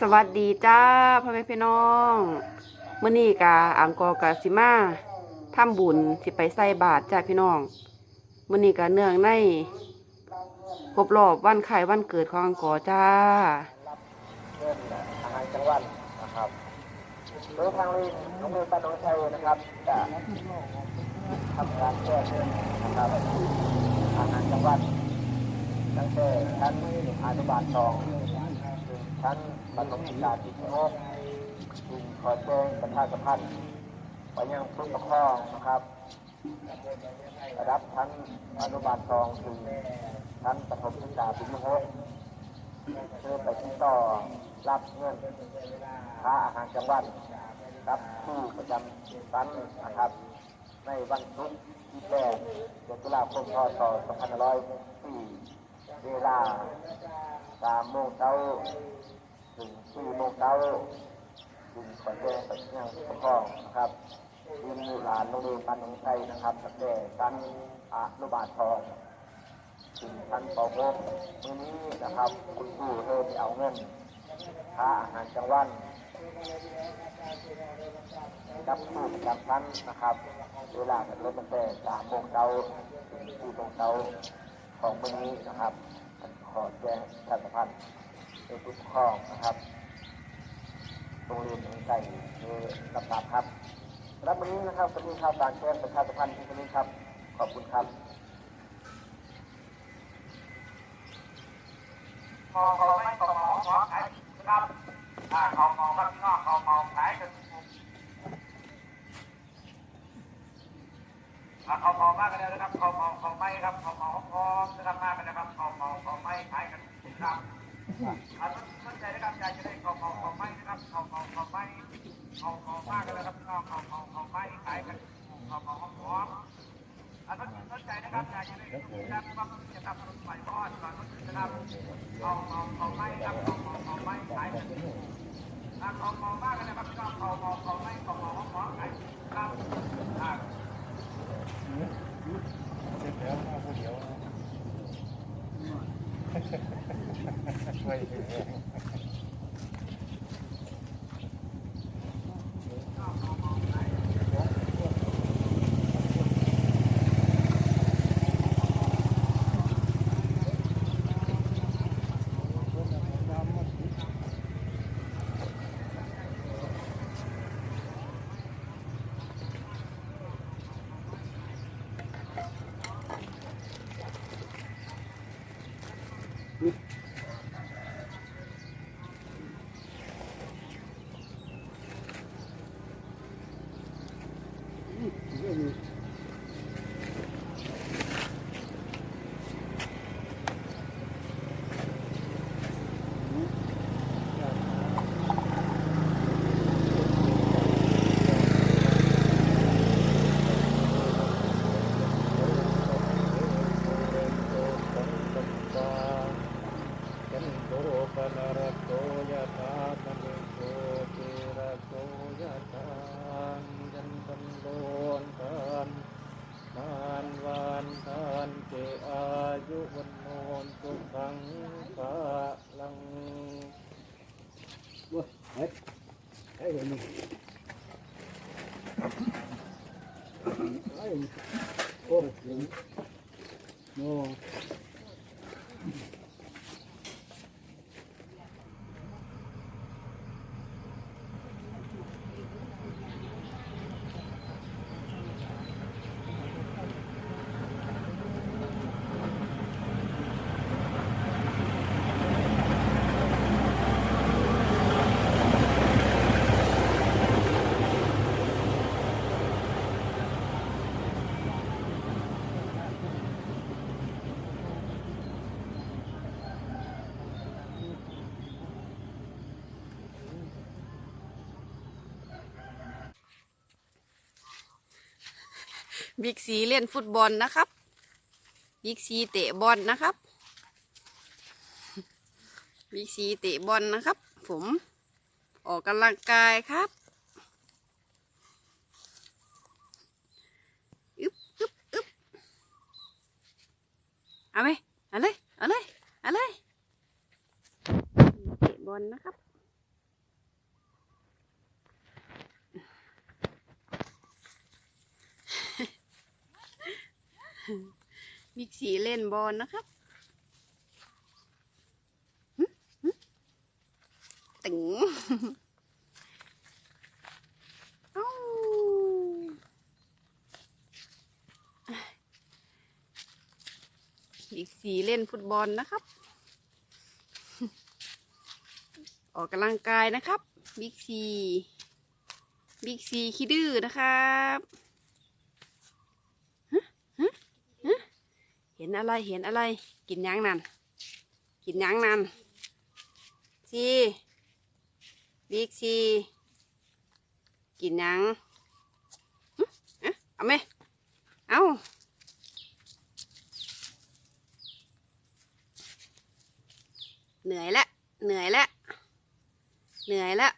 สวัสดีจ้าพ่อแม่พี่น้องเมื่อนี้กาอังกอร์กาสิมาทำบุญสิไปใส่บาตรจ้าพี่น้องเมื่อนี้กาเนื่องในครบรอบวันไข่วันเกิดของอังกอจ้าเรื่องอาหารกลางวันนะครับโดยทางเรียนโรงเรียนบ้านหนองชัยนะครับจะทำการแจ้งนะครับอาหารกลางวันตั้งแต่ชั้นอนุบาลสอง ถึงชั้นประถมศึกาปีที่หกจึงขอแจ้งประชาสัมพันธ์ไปยังผู้ปกครองนะครับระดับชั้นอนุบาลสองถึงชั้นประถมศึกษาปีที่หกเพื่อไปติดต่อรับเงินค่าอาหารกลางวันรับผู้ประจำชั้นนะครับ ในวันศุกร์ที่แปดเดือนตุลาคมพศ2504เวลา 3โมงเช้าถึง4โมงเช้าถึงขอนแก่นไปยังผู้ปกครองนะครับยินหลานโรงเรียนบ้านหนองไทรนะครับตั้งแต่ชั้นอนุบาลทองถึงท่านปอโมกมื้อนี้นะครับคุณครูเริ่มเอาเงินค่าอาหารกลางวันกับผู้ประจำชั้นนะครับ เวลาเป็นรถตั้งแต่สามโมงเช้าถึงสี่โมงเช้าของมื้อนี้นะครับ ขอแจ้งท่านประพันธ์เป็นผู้ปกครองนะครับโรงเรียนหนองไก่เพื่อรับทราบครับรับวันนี้นะครับเป็นข่าวการแจ้งประชาสัมพันธ์ที่นี้ครับ ขอบคุณครับมองไม่ต้องมองขอขายครับถ้าเขามองข้างนอกเขามองขายกัน ถ้าเขามอมากกันเลยนะครับเขามองเขาไม่ครับเขามอพร้อมนะครับมากกันนะครับเขามองเขาไม่ขายกันครับอ่าสนใจนะครับอยากจะได้เขามองเขาไม่นะครับเขามองเขาไม่เขามอมากกันเลยครับเขามองเขาเขาไม่ขายกันเขามอพร้อมอ่าสนใจนะครับอยากจะได้รับความจะทำรถไฟทอดก่อนรถนะครับเอาเอาเอาไม้ครับเอาเอาเอาไม้ขายกันอ่าเอาเอามากกันนะครับก็เอาเอาเอาไม้เอาเอาเอาของขายครับอ่า เสร็จแล้วมาผู้เดียว ช่ว ano. Ayun. Oh, Oras. No. บิ๊กซีเล่นฟุตบอลนะครับ บิ๊กซีเตะบอลนะครับ บิ๊กซีเตะบอลนะครับ ผมออกกำลังกายครับอึ๊บอึ๊บอึ๊บเอาไหมเอาเลย เอาเลย เอาเลย เตะบอลนะครับ บิ๊กสีเล่นบอลนะครับหึหึตึงเอ้าบิ๊กสีเล่นฟุตบอลนะครับ ออกกำลังกายนะครับ บิ๊กซี บิ๊กซีคิดดื้อนะครับฮะฮะฮะ เห็นอะไรเห็นอะไร กินยังนั่นกินยังนั่นซีบิ๊กซีกินยังเอ๊ะเอาไหมเอาเหนื่อยล้วเหนื่อยล้วเหนื่อยล้ว